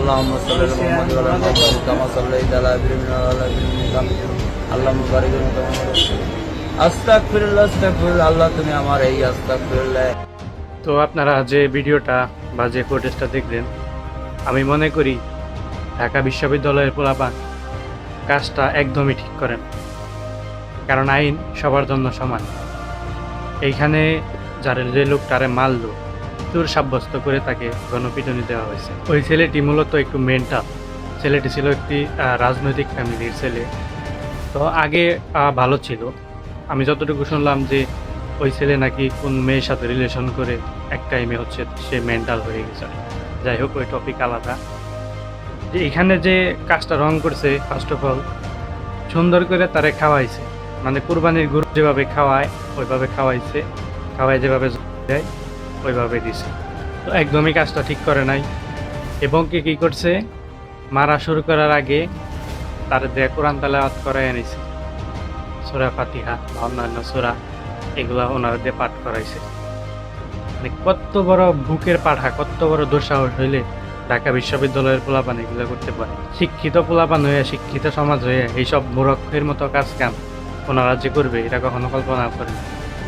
اللهم صل على محمد وعلى ال محمد كما صليت على ابراهيم وعلى ال ابراهيم انك حميد مجيد اللهم بارك على محمد আস্তাগফিরুল্লাহ আস্তাগফিরুল্লাহ আল্লাহ তুমি আমার এই আস্তাগফিরুল্লাহ তো আপনারা যে ভিডিওটা বা যে ফুটেজটা দেখলেন আমি মনে করি ঢাকা বিশ্ববিদ্যালয়ের পোলাপান কাজটা একদমই ঠিক করেন কারণ আইন সবার জন্য সমান এইখানে যারা যে লোকটারে মারলো চোর সাব্যস্ত করে তাকে গণপিটুনি দেওয়া হয়েছে। ওই ছেলেটি মূলত একটু মেন্টাল ছেলেটি ছিল একটি রাজনৈতিক ফ্যামিলির ছেলে। তো আগে ভালো ছিল। আমি যতটুকু শুনলাম যে ওই ছেলে নাকি কোন মেয়ের সাথে রিলেশন করে এক টাইমে হচ্ছে সে মেন্টাল হয়ে গেছে। যাই হোক, ওই টপিক আলাদা। যে এখানে যে কাজটা রং করছে ফার্স্ট অফ অল সুন্দর করে তারে খাওয়াইছে। মানে কুরবানির গরু যেভাবে খাওয়ায়, ওইভাবে খাওয়াইছে। খাওয়াই যেভাবে দেয় ওইভাবে দিছে। তো একদমই কাজটা ঠিক করে নাই। এবং কি, কী করছে? মারা শুরু করার আগে তার দেয়া কোরআন তালাওয়াত করাই এনেছে। সোরা ফাতিহা বা অন্যান্য সোরা, এগুলা ওনার দিয়ে পাঠ করাইছে। মানে কত বড় বুকের পাঠা, কত বড় দুঃসাহস হইলে ঢাকা বিশ্ববিদ্যালয়ের পোলাপান এগুলো করতে পারে। শিক্ষিত পোলাপান হয়ে শিক্ষিত সমাজ হয়ে এইসব মূরক্ষের মতো কাজ কাম ওনারা যে করবে, এটা কখনো কল্পনা করে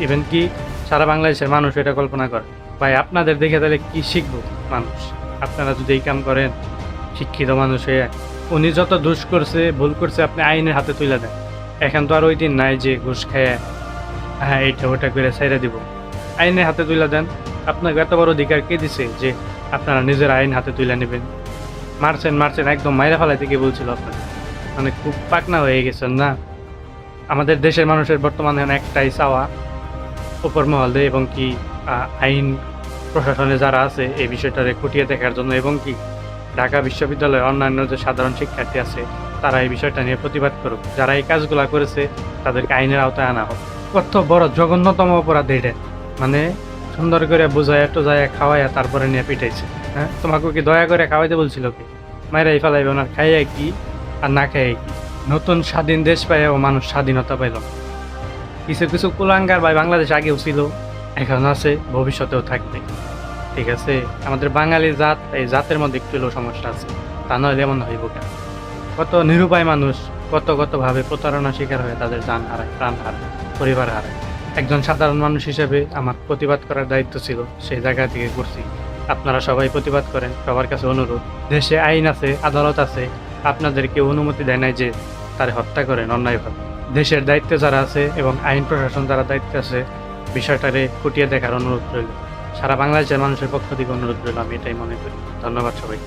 ইভেন কি সারা বাংলাদেশের মানুষ এটা কল্পনা করে। ভাই, আপনাদের দেখে তাহলে কি শিখব মানুষ? আপনারা যদি এই কাম করেন, শিক্ষিত মানুষ হয়ে উনি যত দোষ করছে, ভুল করছে, আপনি আইনের হাতে তুলে দেন। এখন তো আর ওই দিন নাই যে ঘুষ খেয়ে হ্যাঁ এইটা ওটা করে ছেড়ে দিব। আইনের হাতে তুলে দেন। আপনাকে এত বড় অধিকার কে দিছে যে আপনারা নিজের আইন হাতে তুলে নেবেন? মারছেন মারছেন, একদম মাইরা ফেলাইতে থেকে বলছিল আপনাকে। মানে খুব পাকনা হয়ে গেছেন না? আমাদের দেশের মানুষের বর্তমানে একটাই চাওয়া উপর মহলে এবং কি আইন প্রশাসনে যারা আছে এই বিষয়টারে খুঁটিয়ে দেখার জন্য এবং কি ঢাকা বিশ্ববিদ্যালয়ে অন্যান্য যে সাধারণ শিক্ষার্থী আছে, তারা এই বিষয়টা নিয়ে প্রতিবাদ করুক। যারা এই কাজগুলা করেছে, তাদেরকে আইনের আওতায় আনা হোক। কত বড় জঘন্যতম অপরাধ এটা। মানে সুন্দর করে বুঝায় টোজায় খাওয়াইয়া তারপরে নিয়ে পিটাইছে। হ্যাঁ? তোমাকে কি দয়া করে খাওয়াইতে বলছিল কি? মায়েরাই ফেলাইবে না, খাইয়া কি আর না খাইয়া কি? নতুন স্বাধীন দেশ পাইয়াও মানুষ স্বাধীনতা পাইল। কিছু কিছু কুলাঙ্গার ভাই বাংলাদেশ আগেও ছিল। এখন আছে, ভবিষ্যতেও থাকবে। ঠিক আছে? আমাদের বাঙালি জাত, এই জাতের মধ্যে একটু হলেও সমস্যা আছে। তা নইলে এমন হইব কেন? কত নিরুপায় মানুষ, কত কত ভাবে প্রতারণা শিকার হয়ে তাদের যান হারায়, প্রাণ হারায়, পরিবার হারায়। একজন সাধারণ মানুষ হিসেবে আমার প্রতিবাদ করার দায়িত্ব ছিল, সেই জায়গা থেকে করছি আপনারা সবাই প্রতিবাদ করেন, সবার কাছে অনুরোধ। দেশে আইন আছে, আদালত আছে আপনাদেরকে অনুমতি দেয় নাই যে তারে হত্যা করেন, অন্যায়ভাবে। দেশের দায়িত্বে যারা আছে এবং আইন প্রশাসন যারা দায়িত্বে আছে বিষয়টারে খুঁটিয়ে দেখার অনুরোধ রইল। সারা বাংলাদেশের মানুষের পক্ষ থেকে অনুরোধ রইল, আমি এটাই মনে করি। ধন্যবাদ সবাই